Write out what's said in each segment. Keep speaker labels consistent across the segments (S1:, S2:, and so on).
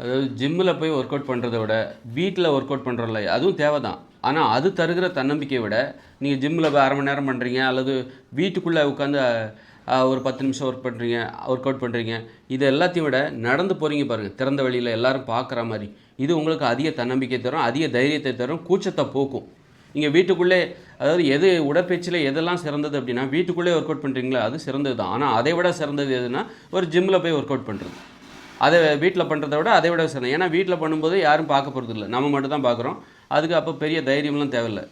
S1: அதாவது ஜிம்மில் போய் ஒர்க் அவுட் பண்ணுறத விட வீட்டில் ஒர்க் அவுட் பண்ணுறோம்ல அதுவும் தேவை தான் ஆனால் அது தருகிற தன்னம்பிக்கையை விட நீங்கள் ஜிம்மில் போய் அரை மணி நேரம் பண்ணுறீங்க அல்லது வீட்டுக்குள்ளே உட்காந்து ஒரு பத்து நிமிஷம் ஒர்க் பண்ணுறீங்க ஒர்க் அவுட் பண்ணுறீங்க இது எல்லாத்தையும் விட நடந்து போகிறீங்க பாருங்கள் திறந்த வழியில் எல்லோரும் பார்க்குற மாதிரி. இது உங்களுக்கு அதிக தன்னம்பிக்கை தரும் அதிக தைரியத்தை தரும் கூச்சத்தை போக்கும். நீங்கள் வீட்டுக்குள்ளே அதாவது எது உடற்பயிற்சியில் எதெல்லாம் சிறந்தது அப்படின்னா வீட்டுக்குள்ளே ஒர்க் அவுட் பண்ணுறீங்களா அது சிறந்தது தான் ஆனால் அதை விட சிறந்தது எதுனா ஒரு ஜிம்மில் போய் ஒர்க் அவுட் பண்ணுறது அதை வீட்டில் பண்ணுறத விட அதை விட சிறந்த ஏன்னா வீட்டில் பண்ணும்போது யாரும் பார்க்க போகிறது இல்லை. நம்ம மட்டும் தான் பார்க்குறோம். அதுக்கு அப்போ பெரிய தைரியம்லாம் தேவையில்லை.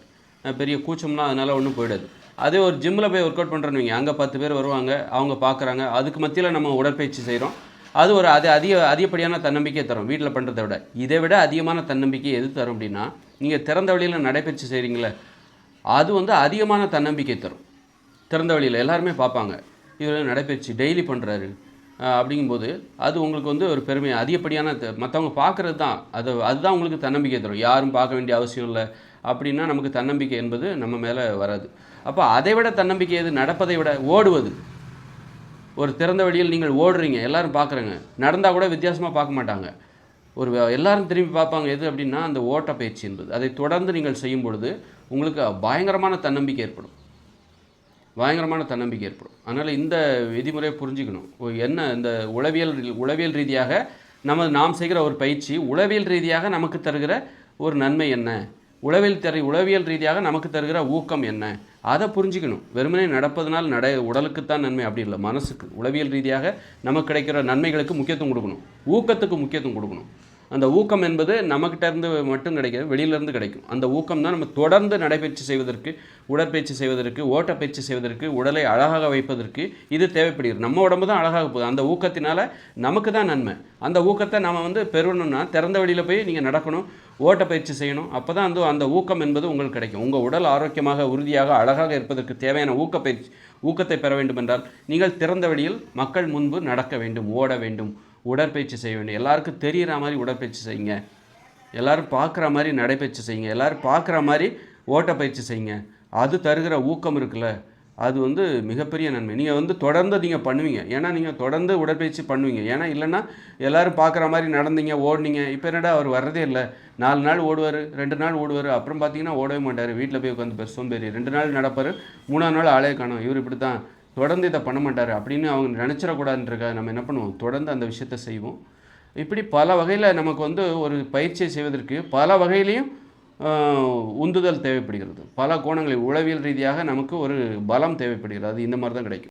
S1: பெரிய கூச்சம்லாம் அதனால் ஒன்றும் போயிடாது. அதே ஒரு ஜிம்மில் போய் ஒர்க் அவுட் பண்ணுறோன்னு வைங்க. அங்கே பத்து பேர் வருவாங்க. அவங்க பார்க்குறாங்க. அதுக்கு மத்தியில் நம்ம உடற்பயிற்சி செய்கிறோம் அது ஒரு அது அதிக அதிகப்படியான தன்னம்பிக்கையை தரும் வீட்டில் பண்ணுறதை விட. இதை விட அதிகமான தன்னம்பிக்கை எது தரும் அப்படின்னா நீங்கள் திறந்த வழியில் நடைபயிற்சி செய்கிறீங்களே அது வந்து அதிகமான தன்னம்பிக்கை தரும். திறந்த வழியில் எல்லாருமே பார்ப்பாங்க. இவர் நடைபயிற்சி டெய்லி பண்ணுறாரு அப்படிங்கும்போது அது உங்களுக்கு வந்து ஒரு பெருமை. அதிகப்படியான மற்றவங்க பார்க்குறது தான். அது அதுதான் உங்களுக்கு தன்னம்பிக்கை தரும். யாரும் பார்க்க வேண்டிய அவசியம் இல்லை அப்படின்னா நமக்கு தன்னம்பிக்கை என்பது நம்ம மேலே வராது. அப்போ அதை விட தன்னம்பிக்கை எது? நடப்பதை விட ஓடுவது. ஒரு திறந்த வழியில் நீங்கள் ஓடுறீங்க. எல்லாரும் பார்க்குறாங்க. நடந்தால் கூட வித்தியாசமாக பார்க்க மாட்டாங்க. ஒரு எல்லாரும் திரும்பி பார்ப்பாங்க. எது அப்படின்னா அந்த ஓட்ட பயிற்சி என்பது. அதை தொடர்ந்து நீங்கள் செய்யும் பொழுது உங்களுக்கு பயங்கரமான தன்னம்பிக்கை ஏற்படும். பயங்கரமான தன்னம்பிக்கை ஏற்படும். அதனால் இந்த விதிமுறையை புரிஞ்சுக்கணும். என்ன இந்த உளவியல் ரீ- உளவியல் ரீதியாக நம்ம நாம் செய்கிற ஒரு பயிற்சி உளவியல் ரீதியாக நமக்கு தருகிற ஒரு நன்மை என்ன? உளவியல் தரு உளவியல் ரீதியாக நமக்கு தருகிற ஊக்கம் என்ன? அதை புரிஞ்சுக்கணும். வெறுமனே நடப்பதனால் நட உடலுக்குத்தான் நன்மை அப்படி இல்லை. மனசுக்கு உளவியல் ரீதியாக நமக்கு கிடைக்கிற நன்மைகளுக்கு முக்கியத்துவம் கொடுக்கணும். ஊக்கத்துக்கு முக்கியத்துவம் கொடுக்கணும். அந்த ஊக்கம் என்பது நம்மக்கிட்டேருந்து மட்டும் கிடைக்காது வெளியிலேருந்து கிடைக்கும். அந்த ஊக்கம் தான் நம்ம தொடர்ந்து நடைபயிற்சி செய்வதற்கு உடற்பயிற்சி செய்வதற்கு ஓட்டப்பயிற்சி செய்வதற்கு உடலை அழகாக வைப்பதற்கு இது தேவைப்படுகிறது. நம்ம உடம்பு தான் அழகாக போகுது. அந்த ஊக்கத்தினால நமக்கு தான் நன்மை. அந்த ஊக்கத்தை நம்ம வந்து பெறணும்னா திறந்த வழியில் போய் நீங்கள் நடக்கணும் ஓட்டப்பயிற்சி செய்யணும். அப்போ தான் வந்து அந்த ஊக்கம் என்பது உங்களுக்கு கிடைக்கும். உங்கள் உடல் ஆரோக்கியமாக உறுதியாக அழகாக இருப்பதற்கு தேவையான ஊக்கப்பயிற்சி ஊக்கத்தை பெற வேண்டும் என்றால் நீங்கள் திறந்த வழியில் மக்கள் முன்பு நடக்க வேண்டும் ஓட வேண்டும். உடற்பயிற்சி செய்ய வேண்டும். எல்லாருக்கும் தெரிகிற மாதிரி உடற்பயிற்சி செய்யுங்க. எல்லோரும் பார்க்குற மாதிரி நடைப்பயிற்சி செய்யுங்க. எல்லோரும் பார்க்குற மாதிரி ஓட்டப்பயிற்சி செய்யுங்க. அது தருகிற ஊக்கம் இருக்குல்ல. அது வந்து மிகப்பெரிய நன்மை. நீங்கள் வந்து தொடர்ந்து நீங்கள் பண்ணுவீங்க. ஏன்னா நீங்கள் தொடர்ந்து உடற்பயிற்சி பண்ணுவீங்க. ஏன்னா இல்லைன்னா எல்லாரும் பார்க்குற மாதிரி நடந்தீங்க ஓடுனீங்க. இப்போ என்னடா அவர் வர்றதே இல்லை. நாலு நாள் ஓடுவார் ரெண்டு நாள் ஓடுவார். அப்புறம் பார்த்தீங்கன்னா ஓடவே மாட்டார். வீட்டில் போய் உட்காந்து பெருசும் பெரிய ரெண்டு நாள் நடப்பார். மூணாவது நாள் ஆளே காணும். இவர் இப்படி தான் தொடர்ந்து இதை பண்ண மாட்டார் அப்படின்னு அவங்க நினச்சிடக்கூடாதுன்றக்காக நம்ம என்ன பண்ணுவோம்? தொடர்ந்து அந்த விஷயத்தை செய்வோம். இப்படி பல வகையில் நமக்கு வந்து ஒரு பயிற்சியை செய்வதற்கு பல வகையிலையும் உந்துதல் தேவைப்படுகிறது. பல கோணங்களில் உளவியல் ரீதியாக நமக்கு ஒரு பலம் தேவைப்படுகிறது. அது இந்த மாதிரி தான் கிடைக்கும்.